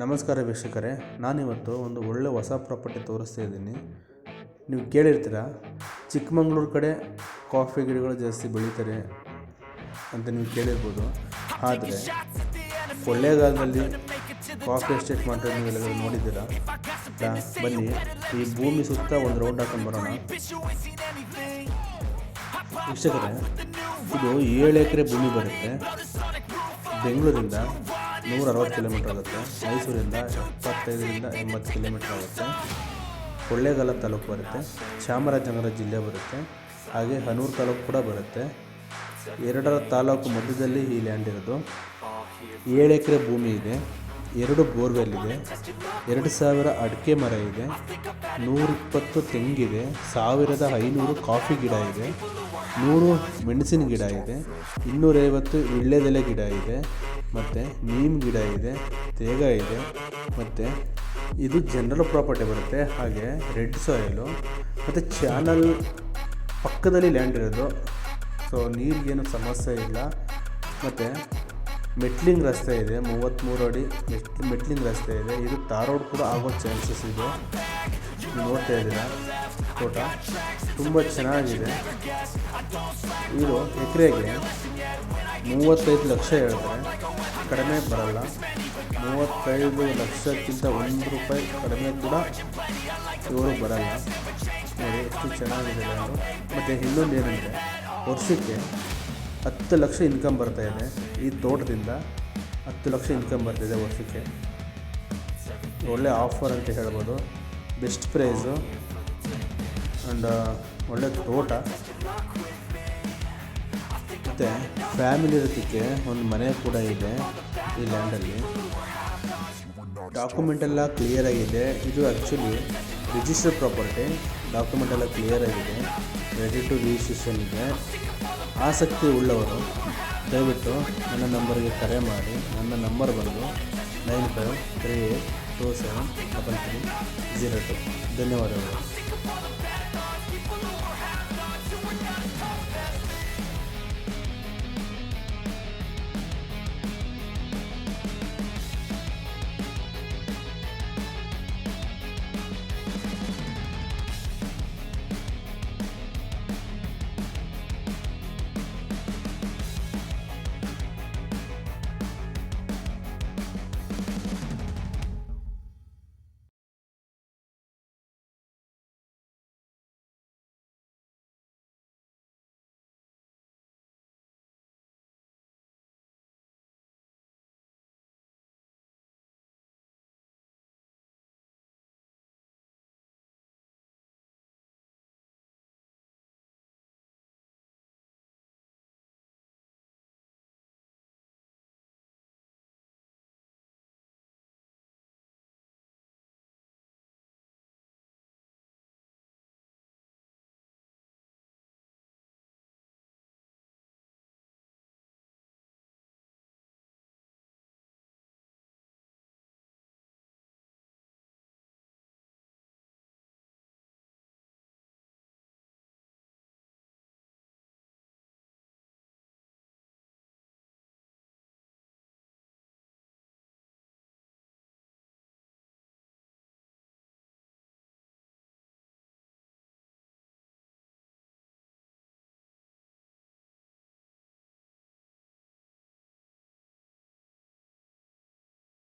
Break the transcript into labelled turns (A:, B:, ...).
A: ನಮಸ್ಕಾರ ವೀಕ್ಷಕರೇ, ನಾನಿವತ್ತು ಒಂದು ಒಳ್ಳೆ ಹೊಸ ಪ್ರಾಪರ್ಟಿ ತೋರಿಸ್ತಾ ಇದ್ದೀನಿ. ನೀವು ಕೇಳಿರ್ತೀರ, ಚಿಕ್ಕಮಂಗ್ಳೂರು ಕಡೆ ಕಾಫಿ ಗಿಡಗಳು ಜಾಸ್ತಿ ಬೆಳೀತಾರೆ ಅಂತ ನೀವು ಕೇಳಿರ್ಬೋದು. ಆದರೆ ಕೊಳ್ಳೇಗಾಲದಲ್ಲಿ ಕಾಫಿ ಎಸ್ಟೇಟ್ ಮಾಡ್ತಾರೆ ನೀವೆಲ್ಲ ನೋಡಿದ್ದೀರಾ? ಬನ್ನಿ, ಈ ಭೂಮಿ ಸುತ್ತ ಒಂದು ರೌಂಡ್ ಹಾಕೊಂಡು ಬರೋಣ. ವೀಕ್ಷಕರೇ, ಇದು ಏಳು ಎಕರೆ ಭೂಮಿ ಬರುತ್ತೆ. ಬೆಂಗಳೂರಿಂದ ನೂರ ಅರವತ್ತು ಕಿಲೋಮೀಟ್ರ್ ಆಗುತ್ತೆ. ಮೈಸೂರಿಂದ ಎಪ್ಪತ್ತೈದರಿಂದ ಎಂಬತ್ತು ಕಿಲೋಮೀಟ್ರ್ ಆಗುತ್ತೆ. ಕೊಳ್ಳೇಗಾಲ ತಾಲೂಕು ಬರುತ್ತೆ. ಚಾಮರಾಜನಗರ ಜಿಲ್ಲೆ ಬರುತ್ತೆ. ಹಾಗೆ ಹನೂರು ತಾಲೂಕು ಕೂಡ ಬರುತ್ತೆ. ಎರಡರ ತಾಲೂಕು ಮಧ್ಯದಲ್ಲಿ ಈ ಲ್ಯಾಂಡ್ ಇರೋದು. ಏಳು ಎಕರೆ ಭೂಮಿ ಇದೆ. ಎರಡು ಬೋರ್ವೆಲ್ ಇದೆ ಎರಡು ಸಾವಿರ ಅಡಿಕೆ ಮರ ಇದೆ, ನೂರಿಪ್ಪತ್ತು ತೆಂಗಿದೆ, ಸಾವಿರದ ಐನೂರು ಕಾಫಿ ಗಿಡ ಇದೆ, ನೂರು ಮೆಣಸಿನ ಗಿಡ ಇದೆ, ಇನ್ನೂರೈವತ್ತು ವೀಳ್ಯದೆಲೆ ಗಿಡ ಇದೆ, ಮತ್ತು ನೀಮ್ ಗಿಡ ಇದೆ, ತೇಗ ಇದೆ, ಮತ್ತು ಇದು ಜನರಲ್ ಪ್ರಾಪರ್ಟಿ ಬರುತ್ತೆ, ಹಾಗೆ ರೆಡ್ ಸಾಯಿಲು, ಮತ್ತು ಚಾನಲ್ ಪಕ್ಕದಲ್ಲಿ ಲ್ಯಾಂಡ್ ಇರೋದು, ಸೊ ನೀರಿಗೇನು ಸಮಸ್ಯೆ ಇಲ್ಲ, ಮತ್ತು ಮೆಟ್ಲಿಂಗ್ ರಸ್ತೆ ಇದೆ ಮೂವತ್ತ್ಮೂರು ಅಡಿ ಮೆಟ್ ಮೆಟ್ಲಿಂಗ್ ರಸ್ತೆ ಇದೆ. ಇದು ರೋಡ್ ಕೂಡ ಆಗೋ ಚಾನ್ಸಸ್ ಇದೆ. ನೋಡ್ತಾ ಇದ್ದೀರಾ? ತೋಟ ತುಂಬ ಚೆನ್ನಾಗಿದೆ. ಇದು ಎಕರೆಗೆ ಮೂವತ್ತೈದು ಲಕ್ಷ ಹೇಳಿದ್ರೆ ಕಡಿಮೆ ಬರಲ್ಲ. ಮೂವತ್ತೈದು ಲಕ್ಷಕ್ಕಿಂತ ಒಂದು ರೂಪಾಯಿ ಕಡಿಮೆ ಕೂಡ ಇವರು ಬರಲ್ಲ. ನೋಡಿ, ಎಷ್ಟು ಚೆನ್ನಾಗಿದೆ ಮತ್ತು ಇನ್ನೊಂದು ಏನಂದರೆ ವರ್ಷಕ್ಕೆ ಹತ್ತು ಲಕ್ಷ ಇನ್ಕಮ್ ಬರ್ತಾ ಇದೆ ಈ ತೋಟದಿಂದ. ಹತ್ತು ಲಕ್ಷ ಇನ್ಕಮ್ ಬರ್ತಿದೆ ವರ್ಷಕ್ಕೆ. ಒಳ್ಳೆ ಆಫರ್ ಅಂತ ಹೇಳ್ಬೋದು. ಬೆಸ್ಟ್ ಪ್ರೈಸು ಆ್ಯಂಡ್ ಒಳ್ಳೆ ತೋಟ. ಮತ್ತು ಫ್ಯಾಮಿಲಿ ಇರೋದಕ್ಕೆ ಒಂದು ಮನೆ ಕೂಡ ಇದೆ ಈ ಲ್ಯಾಂಡಲ್ಲಿ ಡಾಕ್ಯುಮೆಂಟ್ ಎಲ್ಲ ಕ್ಲಿಯರ್ ಆಗಿದೆ. ಇದು ಆ್ಯಕ್ಚುಲಿ ರಿಜಿಸ್ಟರ್ ಪ್ರಾಪರ್ಟಿ ಡಾಕ್ಯುಮೆಂಟ್ ಎಲ್ಲ ಕ್ಲಿಯರ್ ಆಗಿದೆ. ರೆಡಿ ಟು ರಿಜಿಸ್ಟ್ರೇಷನ್ ಇದೆ. ಆಸಕ್ತಿ ಉಳ್ಳವರು, ದಯವಿಟ್ಟು ನನ್ನ ನಂಬರ್ಗೆ ಕರೆ ಮಾಡಿ, ನನ್ನ ನಂಬರ್ ಬಂದು nine five three eight two seven double three zero two. ಧನ್ಯವಾದಗಳು.